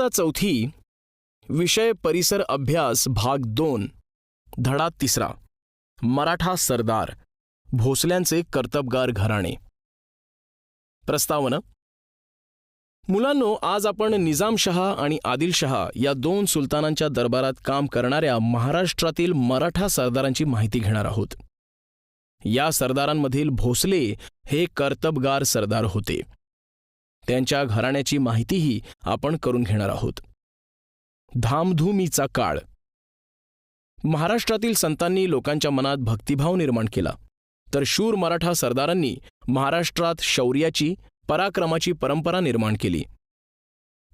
इयत्ता चौथी विषय परिसर अभ्यास भाग दोन धडा तिसरा मराठा सरदार भोसल्यांचे कर्तबगार घराणे. प्रस्तावना? मुलांनो आज आपण निजामशहा आणि आदिलशहा या दोन सुलतानांच्या दरबारात काम करणाऱ्या महाराष्ट्रातील मराठा सरदारांची माहिती घेणार आहोत. या सरदारांमधील भोसले हे कर्तबगार सरदार होते. त्यांच्या घराण्याची माहितीही आपण करून घेणार आहोत. धामधुमीचा काळ. महाराष्ट्रातील संतांनी लोकांच्या मनात भक्तिभाव निर्माण केला. तर शूर मराठा सरदारांनी महाराष्ट्रात शौर्याची पराक्रमाची परंपरा निर्माण केली.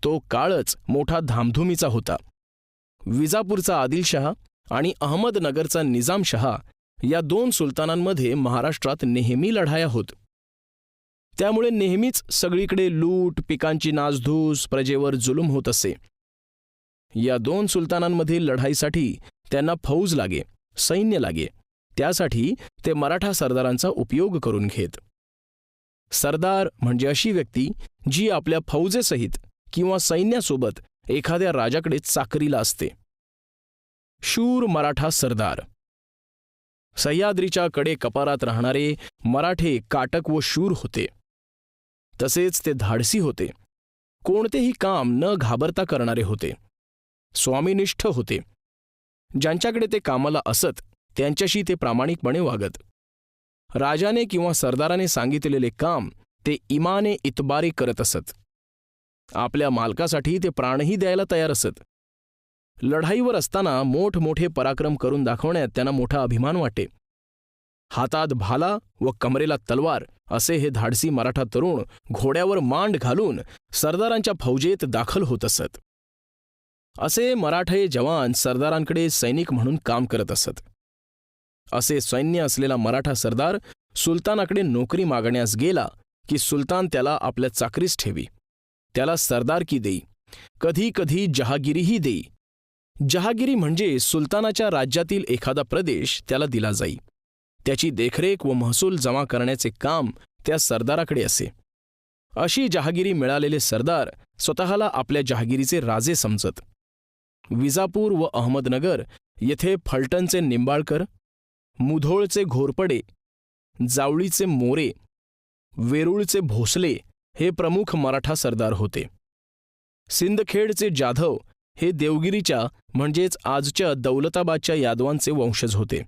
तो काळच मोठा धामधुमीचा होता. विजापूरचा आदिलशहा आणि अहमदनगरचा निजामशहा या दोन सुलतानांमध्ये महाराष्ट्रात नेहमी लढाया होत. त्यामुळे नेहमीच सगळीकडे लूट पिकांची नासधूस प्रजेवर जुलूम होत असे. या दोन सुलतानांमधील लढाईसाठी त्यांना फौज लागे सैन्य लागे. त्यासाठी ते मराठा सरदारांचा उपयोग करून घेत. सरदार म्हणजे अशी व्यक्ती जी आपल्या फौजेसहित किंवा सैन्यासोबत एखाद्या राजाकडे चाकरीला असते. शूर मराठा सरदार. सह्याद्रीच्या कडे कपारात राहणारे मराठे काटक व शूर होते. तसेच ते धाडसी होते. कोणतेही काम न घाबरता करणारे होते. स्वामीनिष्ठ होते. ज्यांच्याकडे ते कामाला असत त्यांच्याशी ते प्रामाणिकपणे वागत. राजाने किंवा सरदाराने सांगितलेले काम ते इमाने इतबारे करत असत. आपल्या मालकासाठी ते प्राणही द्यायला तयार असत. लढाईवर असताना मोठमोठे पराक्रम करून दाखवण्यात त्यांना मोठा अभिमान वाटे. हातात भाला व कमरेला तलवार असे हे धाडसी मराठा तरुण घोड्यावर मांड घालून सरदारांच्या फौजेत दाखल होत असत. असे मराठे जवान सरदारांकडे सैनिक म्हणून काम करत असत. असे सैन्य असलेला मराठा सरदार सुलतानाकडे नोकरी मागण्यास गेला की सुलतान त्याला आपल्या चाकरीस ठेवी. त्याला सरदारकी देई. कधी कधी जहागिरीही देई. जहागिरी म्हणजे सुलतानाच्या राज्यातील एखादा प्रदेश त्याला दिला जाई. त्याची देखरेख व महसूल जमा करण्याचे काम त्या सरदाराकडे असे. अशी जहागिरी मिळालेले सरदार स्वतःला आपल्या जहागिरीचे राजे समजत. विजापूर व अहमदनगर येथे फलटणचे निंबाळकर मुधोळचे घोरपडे जावळीचे मोरे वेरूळचे भोसले हे प्रमुख मराठा सरदार होते. सिंदखेडचे जाधव हे देवगिरीच्या म्हणजेच आजच्या दौलताबादच्या यादवांचे वंशज होते.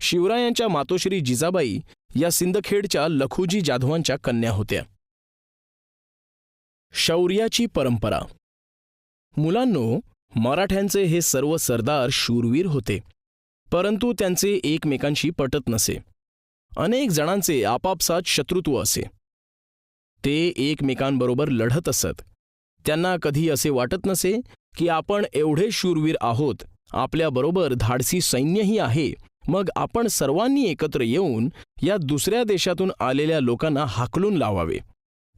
शिवरायांच्या मातोश्री जिजाबाई या सिंदखेडच्या लखुजी जाधवांच्या कन्या होत्या. शौर्याची परंपरा. मुलांनो मराठ्यांचे हे सर्व सरदार शूरवीर होते परंतु त्यांचे एकमेकांशी पटत नसे. अनेक जणांचे आपापसात शत्रुत्व असे. ते एकमेकांबरोबर लढत असत. त्यांना कधी असे वाटत नसे की आपण एवढे शूरवीर आहोत आपल्याबरोबर धाडसी सैन्यही आहे मग आपण सर्वांनी एकत्र येऊन या दुसऱ्या देशातून आलेल्या लोकांना हाकलून लावावे.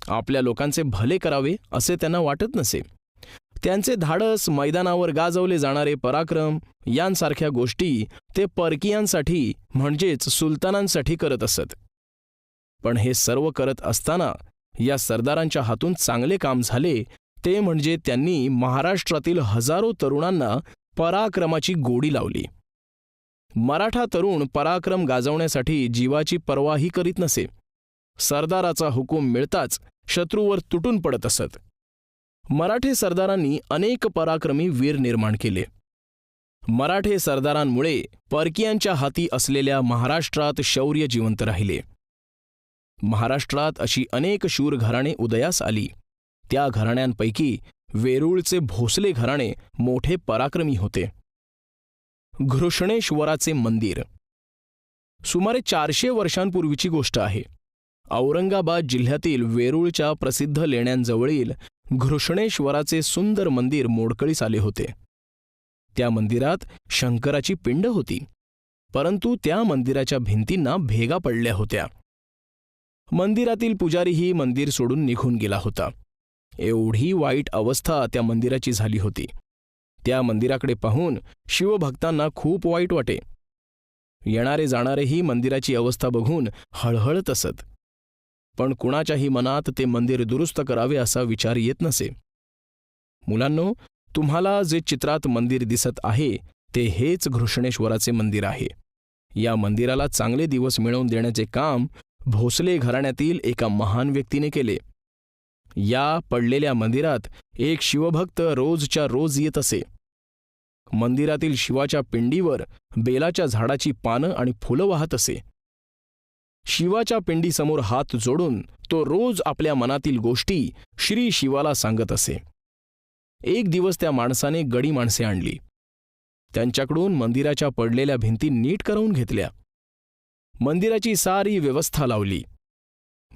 आपल्या लोकांचे भले करावे असे त्यांना वाटत नसे. त्यांचे धाडस मैदानावर गाजवले जाणारे पराक्रम यांसारख्या गोष्टी ते परकीयांसाठी म्हणजेच सुलतानांसाठी करत असत. पण हे सर्व करत असताना या सरदारांच्या हातून चांगले काम झाले ते म्हणजे त्यांनी महाराष्ट्रातील हजारो तरुणांना पराक्रमाची गोडी लावली. मराठा तरुण पराक्रम गाजवण्यासाठी जीवाची पर्वाही करीत नसे. सरदाराचा हुकूम मिळताच शत्रूवर तुटून पडत असत. मराठे सरदारांनी अनेक पराक्रमी वीर निर्माण केले. मराठे सरदारांमुळे परकीयांच्या हाती असलेल्या महाराष्ट्रात शौर्य जिवंत राहिले. महाराष्ट्रात अशी अनेक शूर घराणे उदयास आली. त्या घराण्यांपैकी वेरूळचे भोसले घराणे मोठे पराक्रमी होते. घृष्णेश्वराचे मंदिर. सुमारे चारशे वर्षांपूर्वीची गोष्ट आहे. औरंगाबाद जिल्ह्यातील वेरूळच्या प्रसिद्ध लेण्यांजवळील घृष्णेश्वराचे सुंदर मंदिर मोडकळीस आले होते. त्या मंदिरात शंकराची पिंड होती. परंतु त्या मंदिराच्या भिंतींना भेगा पडल्या होत्या. मंदिरातील पुजारीही मंदिर सोडून निघून गेला होता. एवढी वाईट अवस्था त्या मंदिराची झाली होती. त्या मंदिराकडे पाहून शिवभक्तांना खूप वाईट वाटे. येणारे जाणारेही मंदिराची अवस्था बघून हळहळत असत पण कुणाच्याही मनात ते मंदिर दुरुस्त करावे असा विचार येत नसे. मुलांनो तुम्हाला जे चित्रात मंदिर दिसत आहे ते हेच घृष्णेश्वराचे मंदिर आहे. या मंदिराला चांगले दिवस मिळवून देण्याचे काम भोसले घराण्यातील एका महान व्यक्तीने केले. या पडलेल्या मंदिरात एक शिवभक्त रोजच्या रोज येत असे. मंदिरातील शिवाच्या पिंडीवर बेलाच्या झाडाची पानं आणि फुलं वाहत असे. शिवाच्या पिंडीसमोर हात जोडून तो रोज आपल्या मनातील गोष्टी श्री शिवाला सांगत असे. एक दिवस त्या माणसाने गडी माणसे आणली. त्यांच्याकडून मंदिराच्या पडलेल्या भिंती नीट करवून घेतल्या. मंदिराची सारी व्यवस्था लावली.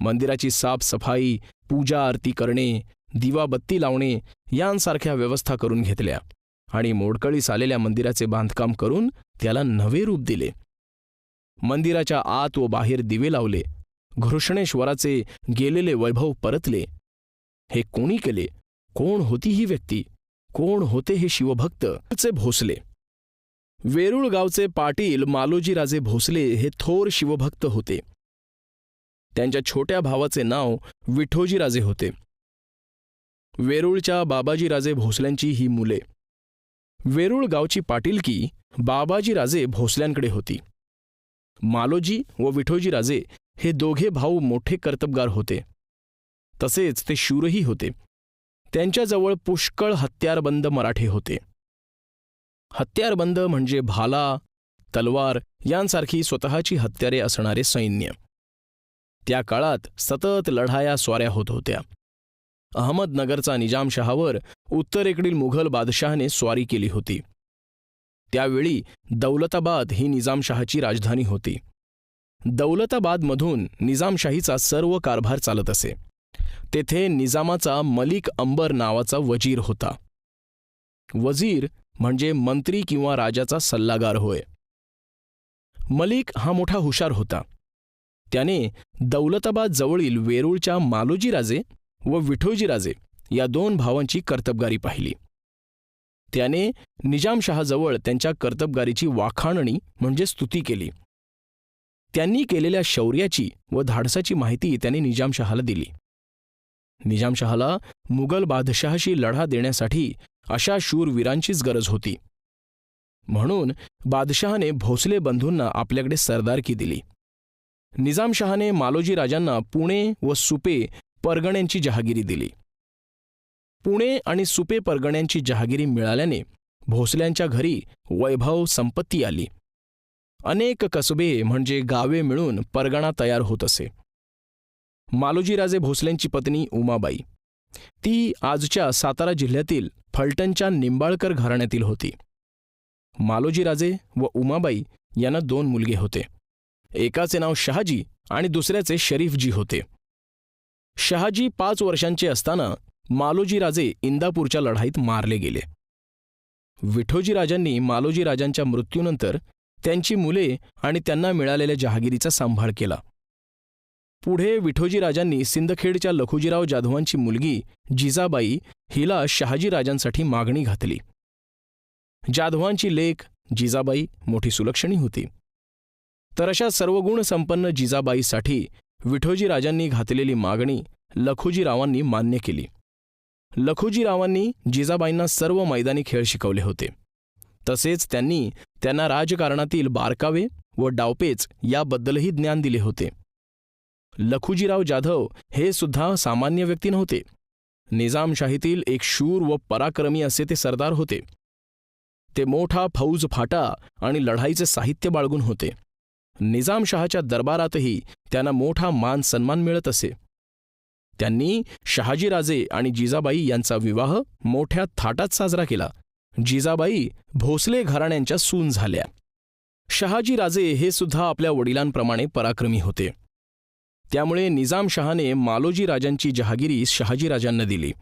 मंदिराची साफसफाई पूजा आरती करणे दिवाबत्ती लावणे यांसारख्या व्यवस्था करून घेतल्या आणि मोडकळीस आलेल्या मंदिराचे बांधकाम करून त्याला नवे रूप दिले. मंदिराच्या आत व बाहेर दिवे लावले. घृष्णेश्वराचे गेलेले वैभव परतले. हे कोणी केले? कोण होती ही व्यक्ती? कोण होते हे शिवभक्त? चे भोसले. वेरूळ गावचे पाटील मालोजीराजे भोसले हे थोर शिवभक्त होते. त्यांच्या छोट्या भावाचे नाव विठोजीराजे होते. वेरूळच्या बाबाजीराजे भोसल्यांची ही मुले. वेरूळ गावची पाटीलकी बाबाजीराजे भोसल्यांकडे होती. मालोजी व विठोजीराजे हे दोघे भाऊ मोठे कर्तबगार होते. तसेच ते शूरही होते. त्यांच्याजवळ पुष्कळ हत्यारबंद मराठे होते. हत्यारबंद म्हणजे भाला तलवार यांसारखी स्वतःची हत्यारे असणारे सैन्य. त्या काळात सतत लढाया स्वाऱ्या होत होत्या. अहमदनगरचा निजामशहावर उत्तरेकडील मुघल बादशहाने स्वारी केली होती. त्यावेळी दौलताबाद ही निजामशहाची राजधानी होती. दौलताबादमधून निजामशाहीचा सर्व कारभार चालत असे. तेथे निजामाचा मलिक अंबर नावाचा वजीर होता. वजीर म्हणजे मंत्री किंवा राजाचा सल्लागार होय. मलिक हा मोठा हुशार होता. त्याने दौलताबाद जवळील वेरूळच्या मालोजीराजे व विठोजीराजे या दोन भावांची कर्तबगारी पाहिली. त्याने निजामशहाजवळ त्यांच्या कर्तबगारीची वाखाणणी म्हणजे स्तुती केली. त्यांनी केलेल्या शौर्याची व धाडसाची माहिती त्याने निजामशहाला दिली. निजामशहाला मुघल बादशहाशी लढा देण्यासाठी अशा शूरवीरांचीच गरज होती. म्हणून बादशहाने भोसले बंधूंना आपल्याकडे सरदारकी दिली. निजामशहाने मालोजी राजांना पुणे व सुपे परगण्यांची जहागिरी दिली. पुणे आणि सुपे परगण्यांची जहागिरी मिळाल्याने भोसल्यांच्या घरी वैभव संपत्ती आली. अनेक कसबे म्हणजे गावे मिळून परगणा तयार होत असे. मालोजीराजे भोसल्यांची पत्नी उमाबाई. ती आजच्या सातारा जिल्ह्यातील फलटणच्या निंबाळकर घराण्यातील होती. मालोजीराजे व उमाबाई यांना दोन मुलगे होते. एकाचे नाव शहाजी आणि दुसऱ्याचे शरीफजी होते. शहाजी पाच वर्षांचे असताना मालोजीराजे इंदापूरच्या लढाईत मारले गेले. विठोजीराजांनी मालोजीराजांच्या मृत्यूनंतर त्यांची मुले आणि त्यांना मिळालेल्या जहागिरीचा सांभाळ केला. पुढे विठोजीराजांनी सिंदखेडच्या लखुजीराव जाधवांची मुलगी जिजाबाई हिला शहाजी राजांसाठी मागणी घातली. जाधवांची लेख जिजाबाई मोठी सुलक्षणी होती. तर अशा सर्वगुण संपन्न जिजाबाईसाठी विठोजीराजांनी घातलेली मागणी लखुजीरावांनी मान्य केली. लखुजीरावांनी जिजाबाईंना सर्व मैदानी खेळ शिकवले होते. तसेच त्यांनी त्यांना राजकारणातील बारकावे व डावपेच याबद्दलही ज्ञान दिले होते. लखुजीराव जाधव हे सुद्धा सामान्य व्यक्ती नव्हते. निजामशाहीतील एक शूर व पराक्रमी असे ते सरदार होते. ते मोठा फौज फाटा आणि लढाईचे साहित्य बाळगून होते. निजामशहाच्या दरबारातही त्यांना मोठा मान सन्मान मिळत असे. त्यांनी शहाजीराजे आणि जिजाबाई यांचा विवाह मोठ्या थाटात साजरा केला. जिजाबाई भोसले घराण्यांच्या सून झाल्या. शहाजीराजे हे सुद्धा आपल्या वडिलांप्रमाणे पराक्रमी होते. त्यामुळे निजामशहाने मालोजी राजांची जहागिरी शहाजीराजांना दिली.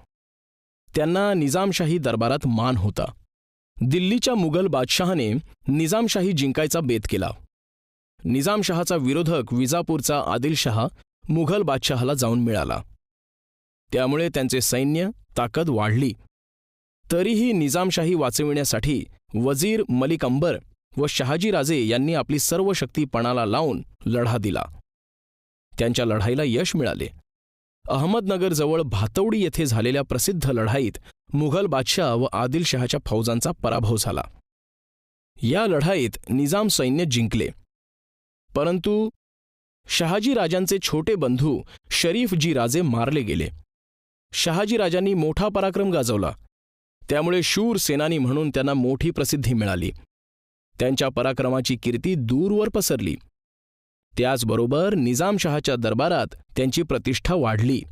त्यांना निजामशाही दरबारात मान होता. दिल्लीच्या मुघल बादशहाने निजामशाही जिंकायचा बेत केला. निजामशहाचा विरोधक विजापूरचा आदिलशहा मुघल बादशहाला जाऊन मिळाला. त्यामुळे त्यांचे सैन्य ताकद वाढली. तरीही निजामशाही वाचविण्यासाठी वजीर मलिक अंबर व शहाजीराजे यांनी आपली सर्व शक्ती पणाला लावून लढा दिला. त्यांच्या लढाईला यश मिळाले. अहमदनगरजवळ भातवडी येथे झालेल्या प्रसिद्ध लढाईत मुघल बादशाह व आदिलशहाच्या फौजांचा पराभव झाला. या लढाईत निजाम सैन्य जिंकले. परंतु शहाजी राजांचे छोटे बंधू शरीफजी राजे मारले गेले. शहाजी राजांनी मोठा पराक्रम गाजवला. त्यामुळे शूर सेनानी म्हणून त्यांना मोठी प्रसिद्धी मिळाली. त्यांच्या पराक्रमाची कीर्ती दूरवर पसरली. त्याचबरोबर निजामशहाच्या दरबारात त्यांची प्रतिष्ठा वाढली.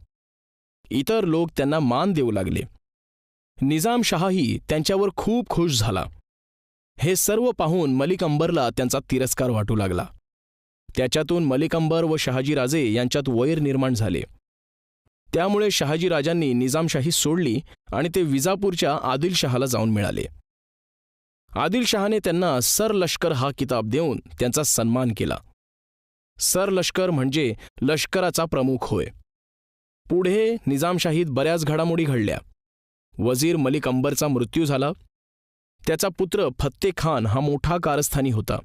इतर लोक त्यांना मान देऊ लागले. निजामशहाही त्यांच्यावर खूप खुश झाला. हे सर्व पाहून मलिक अंबरला त्यांचा तिरस्कार वाटू लागला. त्याच्यातून मलिकंबर व शहाजीराजे यांच्यात वैर निर्माण झाले. त्यामुळे शहाजीराजांनी निजामशाही सोडली आणि ते विजापूरच्या आदिलशहाला जाऊन मिळाले. आदिलशहाने त्यांना सर लष्कर हा किताब देऊन त्यांचा सन्मान केला. सर लष्कर म्हणजे लष्कराचा प्रमुख होय. पुढे निजामशाहीत बऱ्याच घडामोडी घडल्या. वजीर मलिक अंबरचा मृत्यू झाला. त्याचा पुत्र फत्ते खान हा मोठा कारस्थानी होता.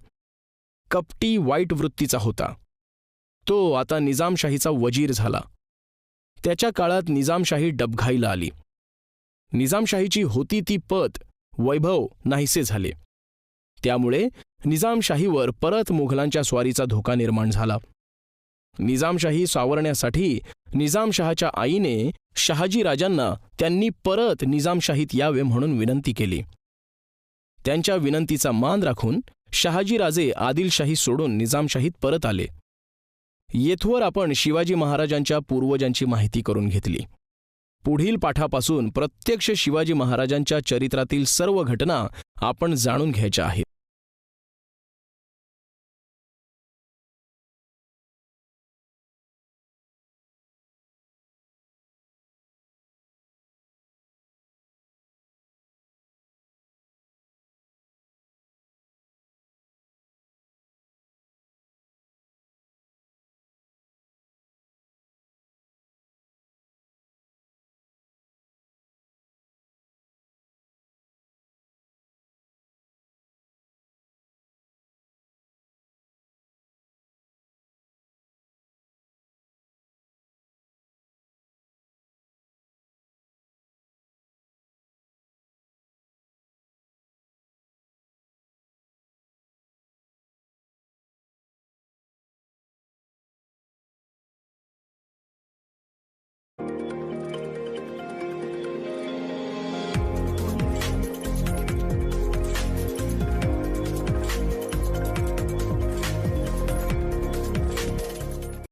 कपटी वाईट वृत्तीचा होता. तो आता निजामशाहीचा वजीर झाला. त्याच्या काळात निजामशाही डबघाईला आली. निजामशाहीची होती ती पत वैभव नाहीसे झाले. त्यामुळे निजामशाहीवर परत मुघलांच्या स्वारीचा धोका निर्माण झाला. निजामशाही सावरण्यासाठी निजामशहाच्या आईने शहाजी राजांना त्यांनी परत निजामशाहीत यावे म्हणून विनंती केली. त्यांच्या विनंतीचा मान राखून शहाजीराजे आदिलशाही सोडून निजामशाहीत परत आले. येथवर आपण शिवाजी महाराजांच्या पूर्वजांची माहिती करून घेतली. पुढील पाठापासून प्रत्यक्ष शिवाजी महाराजांच्या चरित्रातील सर्व घटना आपण जाणून घ्यायच्या आहेत.